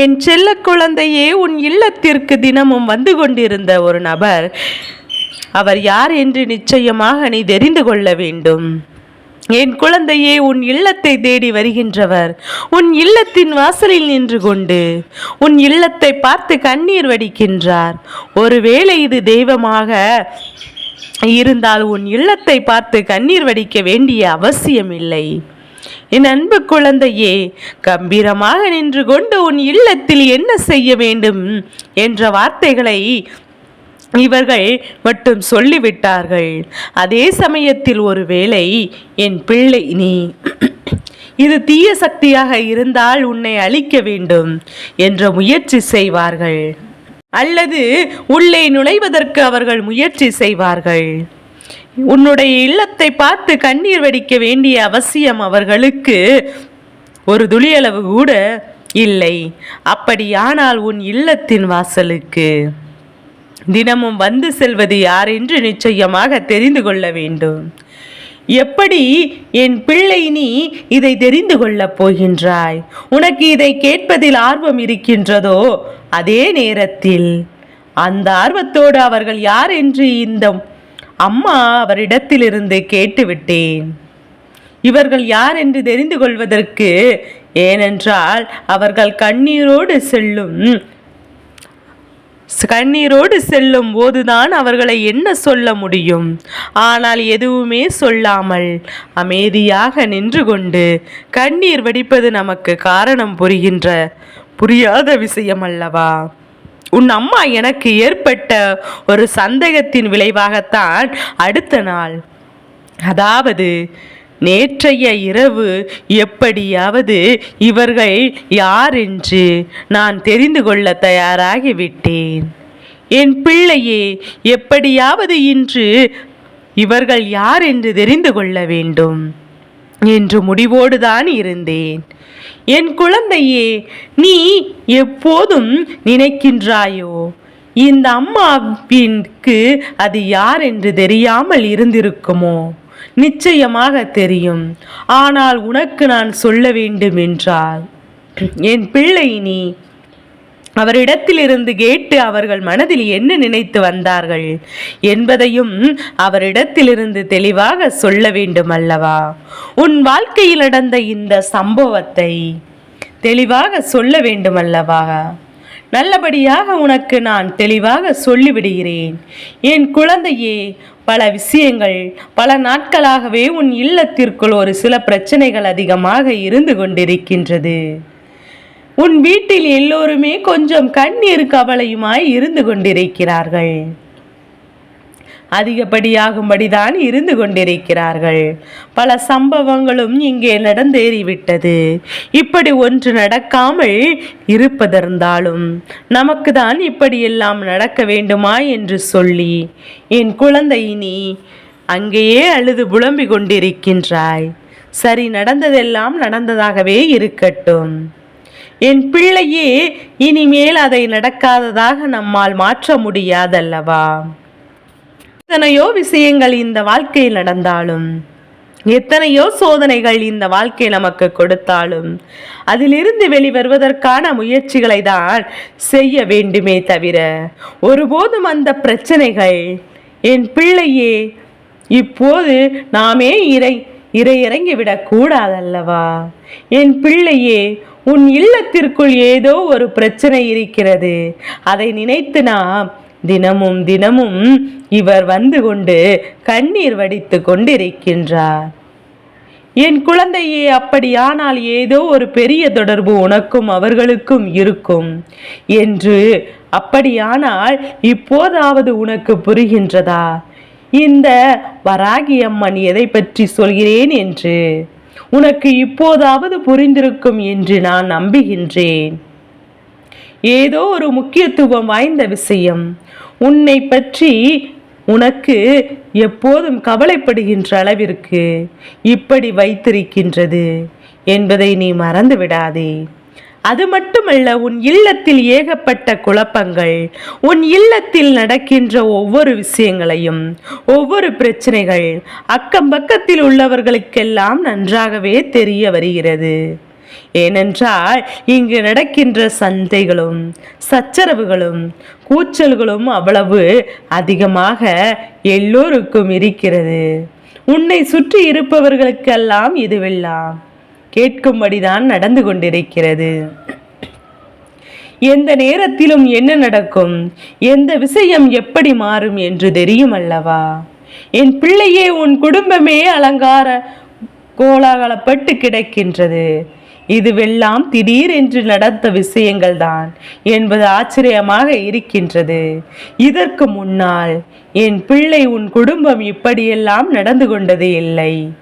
என் செல்ல குழந்தையே உன் இல்லத்திற்கு தினமும் வந்து கொண்டிருந்த ஒரு நபர் அவர் யார் என்று நிச்சயமாக நீ தெரிந்து கொள்ள வேண்டும். என் குழந்தையே உன் இல்லத்தை தேடி வருகின்றவர் உன் இல்லத்தின் வாசலில் நின்று கொண்டு உன் இல்லத்தை பார்த்து கண்ணீர் வடிக்கின்றார். ஒருவேளை இது தெய்வமாக இருந்தால் உன் இல்லத்தை பார்த்து கண்ணீர் வடிக்க வேண்டிய அவசியம் இல்லை என் அன்பு குழந்தையே கம்பீரமாக நின்று கொண்டு உன் இல்லத்தில் என்ன செய்ய வேண்டும் என்ற வார்த்தைகளை இவர்கள் மட்டும் சொல்லிவிட்டார்கள். அதே சமயத்தில் ஒருவேளை என் பிள்ளை நீ இது தீய சக்தியாக இருந்தால் உன்னை அழிக்க வேண்டும் என்ற முயற்சி செய்வார்கள். அல்லது உள்ளே நுழைவதற்கு அவர்கள் முயற்சி செய்வார்கள். உன்னுடைய இல்லத்தை பார்த்து கண்ணீர் வடிக்க வேண்டிய அவசியம் அவர்களுக்கு. ஒரு துளியளவு கூட இல்லை. அப்படியானால் உன் இல்லத்தின் வாசலுக்கு. தினமும் வந்து செல்வது யார் என்று நிச்சயமாக தெரிந்து கொள்ள வேண்டும். எப்படி என் பிள்ளை நீ இதை தெரிந்து கொள்ளப் போகின்றாய்? உனக்கு இதை கேட்பதில் ஆர்வம் இருக்கின்றதோ? அதே நேரத்தில் அந்த ஆர்வத்தோடு அவர்கள் யார் என்று இந்த அம்மா அவரிடத்திலிருந்து கேட்டுவிட்டேன். இவர்கள் யார் என்று தெரிந்து கொள்வதற்கு ஏனென்றால் அவர்கள் கண்ணீரோடு செல்லும் கண்ணீரோடு செல்லும் போதுதான் அவர்களை என்ன சொல்ல முடியும். ஆனால் எதுவுமே சொல்லாமல் அமைதியாக நின்று கொண்டு கண்ணீர் வடிப்பது நமக்கு காரணம் புரிகின்ற புரியாத விஷயம் அல்லவா உன் அம்மா எனக்கு ஏற்பட்ட ஒரு சந்தேகத்தின் விளைவாகத்தான் அடுத்த நாள். அதாவது நேற்றைய இரவு எப்படியாவது இவர்கள் யார் என்று நான் தெரிந்து கொள்ள தயாராகிவிட்டேன். என் பிள்ளையே எப்படியாவது இன்று இவர்கள் யார் என்று தெரிந்து கொள்ள வேண்டும். என்று முடிவோடுதான் இருந்தேன். என் குழந்தையே நீ எப்போதும் நினைக்கின்றாயோ? இந்த அம்மாவிற்கு அது யார் என்று தெரியாமல் இருந்திருக்குமோ? நிச்சயமாக தெரியும். ஆனால் உனக்கு நான் சொல்ல வேண்டும் என்றால் என் பிள்ளை நீ அவரிடத்திலிருந்து கேட்டு அவர்கள் மனதில் என்ன நினைத்து வந்தார்கள் என்பதையும் அவரிடத்திலிருந்து தெளிவாக சொல்ல வேண்டும் அல்லவா? உன் வாழ்க்கையில் நடந்த இந்த சம்பவத்தை தெளிவாக சொல்ல வேண்டும் அல்லவா? நல்லபடியாக உனக்கு நான் தெளிவாக சொல்லிவிடுகிறேன். என் குழந்தையே பல விஷயங்கள் பல நாட்களாகவே உன் இல்லத்திற்குள் ஒரு சில பிரச்சனைகள் அதிகமாக இருந்து கொண்டிருக்கின்றது. உன் வீட்டில் எல்லோருமே கொஞ்சம் கண்ணீர் கவலையுமாய் இருந்து கொண்டிருக்கிறார்கள். அதிகப்படியாகும்படிதான் இருந்து கொண்டிருக்கிறார்கள். பல சம்பவங்களும் இங்கே நடந்தேறிவிட்டது. இப்படி ஒன்று நடக்காமல் இருப்பதிருந்தாலும் நமக்கு தான் இப்படியெல்லாம் நடக்க வேண்டுமா என்று சொல்லி என் குழந்தை நீ அங்கேயே அழுது புலம்பிக் கொண்டிருக்கின்றாய். சரி நடந்ததெல்லாம் நடந்ததாகவே இருக்கட்டும். என் பிள்ளையே இனிமேல் அதை நடக்காததாக நம்மால் மாற்ற முடியாதல்லவா? எத்தனையோ விஷயங்கள் இந்த வாழ்க்கையில் நடந்தாலும் எத்தனையோ சோதனைகள் இந்த வாழ்க்கை நமக்கு கொடுத்தாலும் அதிலிருந்து வெளிவருவதற்கான முயற்சிகளை தான் செய்ய வேண்டுமே தவிர ஒருபோதும் அந்த பிரச்சனைகள் என் பிள்ளையே இப்போது நாமே இறை இறை இறங்கிவிடக் கூடாதல்லவா? என் பிள்ளையே உன் இல்லத்திற்குள் ஏதோ ஒரு பிரச்சனை இருக்கிறது. அதை நினைத்து நாம் தினமும் தினமும் இவர் வந்து கொண்டு கண்ணீர் வடித்து கொண்டிருக்கின்றார். என் குழந்தையே அப்படியானால் ஏதோ ஒரு பெரிய தொடர்பு உனக்கும் அவர்களுக்கும் இருக்கும். என்று அப்படியானால் இப்போதாவது உனக்கு புரிகின்றதா? இந்த வராகி அம்மன் எதை பற்றி சொல்கிறேன் என்று. உனக்கு இப்போதாவது புரிந்திருக்கும் என்று நான் நம்புகின்றேன். ஏதோ ஒரு முக்கியத்துவம் வாய்ந்த விஷயம். உன்னை பற்றி உனக்கு எப்போதும் கவலைப்படுகின்ற அளவிற்கு இப்படி வைத்திருக்கின்றது என்பதை நீ மறந்து விடாதே அது மட்டுமல்ல உன் இல்லத்தில் ஏகப்பட்ட குழப்பங்கள் உன் இல்லத்தில் நடக்கின்ற ஒவ்வொரு விஷயங்களையும் ஒவ்வொரு பிரச்சனைகள் அக்கம் பக்கத்தில் உள்ளவர்களுக்கெல்லாம் நன்றாகவே தெரிய வருகிறது. ஏனென்றால் இங்கு நடக்கின்ற சந்தைகளும் சச்சரவுகளும் கூச்சல்களும் அவ்வளவு அதிகமாக எல்லோருக்கும் இருக்கிறது. உன்னை சுற்றி இருப்பவர்களுக்கெல்லாம் இதுவெல்லாம். கேட்கும்படிதான் நடந்து கொண்டிருக்கிறது. எந்த நேரத்திலும் என்ன நடக்கும்? எந்த விஷயம் எப்படி மாறும் என்று தெரியும் அல்லவா? என் பிள்ளையே உன் குடும்பமே அலங்கார கோலாகலப்பட்டு கிடக்கின்றது. இதுவெல்லாம் திடீரென்று நடந்த விஷயங்கள் தான் என்பது ஆச்சரியமாக இருக்கின்றது. இதற்கு முன்னால் என் பிள்ளை உன் குடும்பம் இப்படியெல்லாம் நடந்து கொண்டது இல்லை.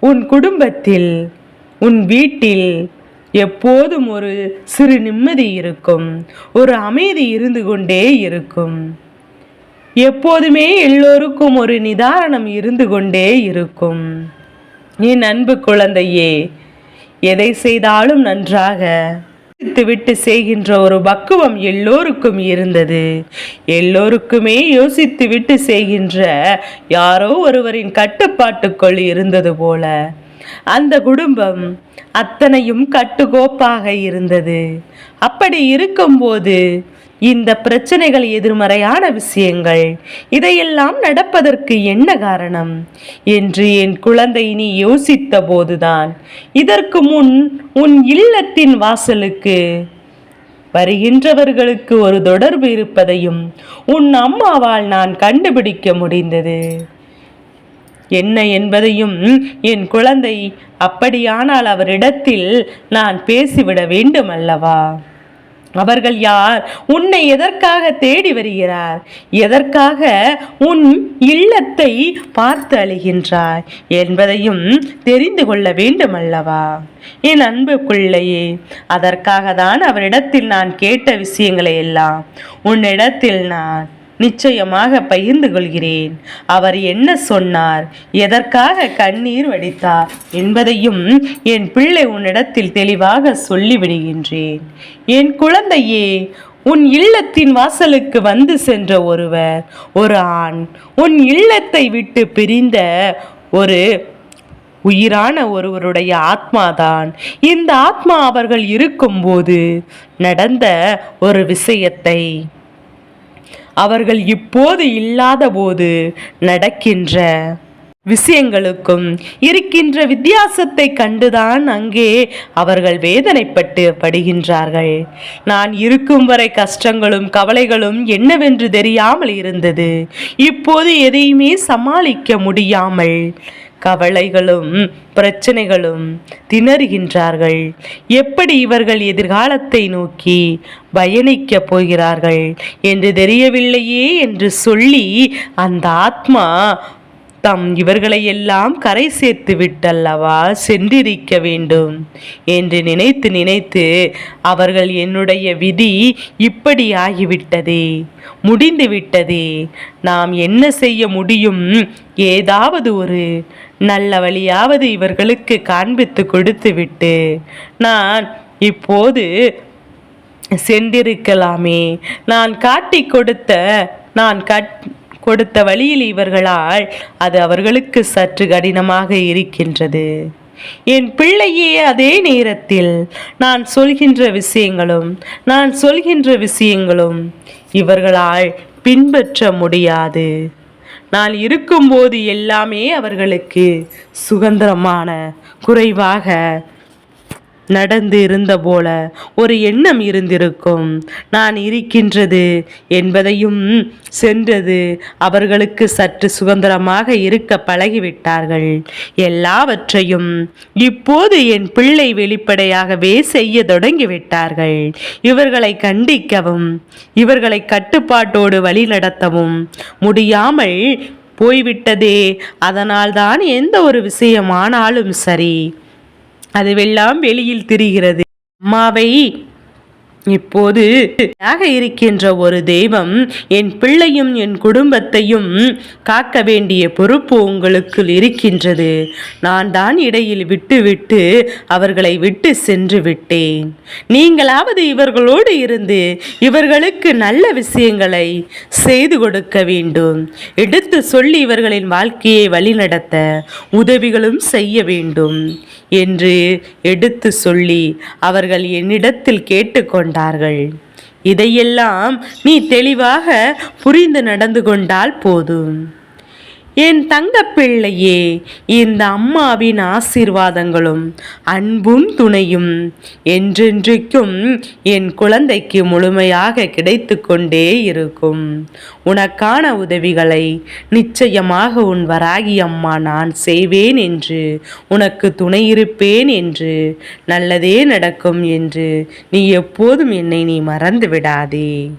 உன் குடும்பத்தில் உன் வீட்டில் எப்போதும் ஒரு சிறு நிம்மதி இருக்கும். ஒரு அமைதி இருந்து கொண்டே இருக்கும். எப்போதுமே எல்லோருக்கும் ஒரு நிதானம் இருந்து கொண்டே இருக்கும். என் அன்பு குழந்தையே எதை செய்தாலும் நன்றாக விட்டு செய்கின்ற ஒரு பக்குவம் எல்லோருக்கும் இருந்தது. எல்லோருக்குமே யோசித்து விட்டு செய்கின்ற யாரோ ஒருவரின் கட்டுப்பாட்டுக்குள் இருந்தது போல. அந்த குடும்பம் அத்தனையும் கட்டுக்கோப்பாக இருந்தது. அப்படி இருக்கும்போது இந்த பிரச்சனைகள் எதிர்மறையான விஷயங்கள் இதையெல்லாம் நடப்பதற்கு என்ன காரணம்? என்று என் குழந்தை நீ யோசித்த போதுதான் இதற்கு முன் உன் இல்லத்தின் வாசலுக்கு வருகின்றவர்களுக்கு ஒரு தொடர்பு இருப்பதையும் உன் அம்மாவால் நான் கண்டுபிடிக்க முடிந்தது. என்ன என்பதையும் என் குழந்தை அப்படியானால் அவரிடத்தில் நான் பேசிவிட வேண்டும் அல்லவா அவர்கள் யார்? உன்னை எதற்காக தேடி வருகிறார்? எதற்காக உன் இல்லத்தை பார்த்து அழுகின்றாய் என்பதையும் தெரிந்து கொள்ள வேண்டும் அல்லவா என் அன்பு பிள்ளையே அதற்காக தான் அவரிடத்தில் நான் கேட்ட விஷயங்களை எல்லாம் உன்னிடத்தில் நான் நிச்சயமாக பகிர்ந்து கொள்கிறேன். அவர் என்ன சொன்னார்? எதற்காக கண்ணீர் வடித்தார்? என்பதையும் என் பிள்ளை உன்னிடத்தில் தெளிவாக சொல்லிவிடுகின்றேன். என் குழந்தையே உன் இல்லத்தின் வாசலுக்கு வந்து சென்ற ஒருவர் ஒரு ஆண் உன் இல்லத்தை விட்டு பிரிந்த ஒரு உயிரான ஒருவருடைய ஆத்மாதான். இந்த ஆத்மா அவர்கள் இருக்கும்போது நடந்த ஒரு விஷயத்தை அவர்கள் இப்போது இல்லாத போது நடக்கின்ற விஷயங்களுக்கும் இருக்கின்ற வித்தியாசத்தை கண்டுதான் அங்கே அவர்கள் வேதனைப்பட்டு படுகின்றார்கள். நான் இருக்கும் வரை கஷ்டங்களும் கவலைகளும் என்னவென்று தெரியாமல் இருந்தது. இப்போது எதையுமே சமாளிக்க முடியாமல் கவலைகளும் பிரச்சனைகளும் திணறுகின்றார்கள். எப்படி இவர்கள் எதிர்காலத்தை நோக்கி பயணிக்கப் போகிறார்கள் என்று தெரியவில்லையே என்று சொல்லி அந்த ஆத்மா தம் இவர்களை எல்லாம் கரை சேர்த்து விட்டல்லவா சென்றிருக்க வேண்டும் என்று நினைத்து நினைத்து அவர்கள் என்னுடைய விதி இப்படி ஆகிவிட்டதே முடிந்து விட்டதே நாம் என்ன செய்ய முடியும்? ஏதாவது ஒரு நல்ல வழியாவது இவர்களுக்கு காண்பித்து கொடுத்துவிட்டு நான் இப்போது சென்றிருக்கலாமே. நான் காட்டி கொடுத்த நான் கட் கொடுத்த வழியில் இவர்களால் அது அவர்களுக்கு சற்று கடினமாக இருக்கின்றது. என் பிள்ளையே அதே நேரத்தில் நான் சொல்கின்ற விஷயங்களும் நான் சொல்கின்ற விஷயங்களும் இவர்களால் பின்பற்ற முடியாது. நான் இருக்கும்போது எல்லாமே அவர்களுக்கு சுதந்திரமான குறைவாக நடந்து இருந்த போல ஒரு எண்ணம் இருந்திருக்கும். நான் இருக்கின்றது என்பதையும் சென்றது அவர்களுக்கு சற்று சுதந்திரமாக இருக்க பழகிவிட்டார்கள். எல்லாவற்றையும் இப்போது என் பிள்ளை வெளிப்படையாகவே செய்ய தொடங்கிவிட்டார்கள். இவர்களை கண்டிக்கவும் இவர்களை கட்டுப்பாட்டோடு வழிநடத்தவும் முடியாமல் போய்விட்டதே. அதனால்தான் எந்த ஒரு விஷயமானாலும் சரி அதுவெல்லாம் வெளியில் திரிகிறது. அம்மாவை இப்போது இருக்கின்ற ஒரு தெய்வம் என் பிள்ளையும் என் குடும்பத்தையும் காக்க வேண்டிய பொறுப்பு உங்களுக்கு இருக்கின்றது. நான் தான் இடையில் விட்டுவிட்டு அவர்களை விட்டு சென்று விட்டேன். நீங்களாவது இவர்களோடு இருந்து இவர்களுக்கு நல்ல விஷயங்களை செய்து கொடுக்க வேண்டும். எடுத்து சொல்லி இவர்களின் வாழ்க்கையை வழிநடத்த உதவிகளும் செய்ய வேண்டும். என்று எடுத்து சொல்லி அவர்கள் என்னிடத்தில் கொண்டார்கள். இதையெல்லாம் நீ தெளிவாக புரிந்து நடந்து கொண்டால் போதும். என் தங்க பிள்ளையே இந்த அம்மாவின் ஆசீர்வாதங்களும் அன்பும் துணையும் என்றென்றைக்கும் என் குழந்தைக்கு முழுமையாக கிடைத்து கொண்டே இருக்கும். உனக்கான உதவிகளை நிச்சயமாக உன் வராகி அம்மா நான் செய்வேன் என்று உனக்கு துணை இருப்பேன் என்று நல்லதே நடக்கும் என்று நீ எப்போதும் என்னை நீ மறந்து விடாதே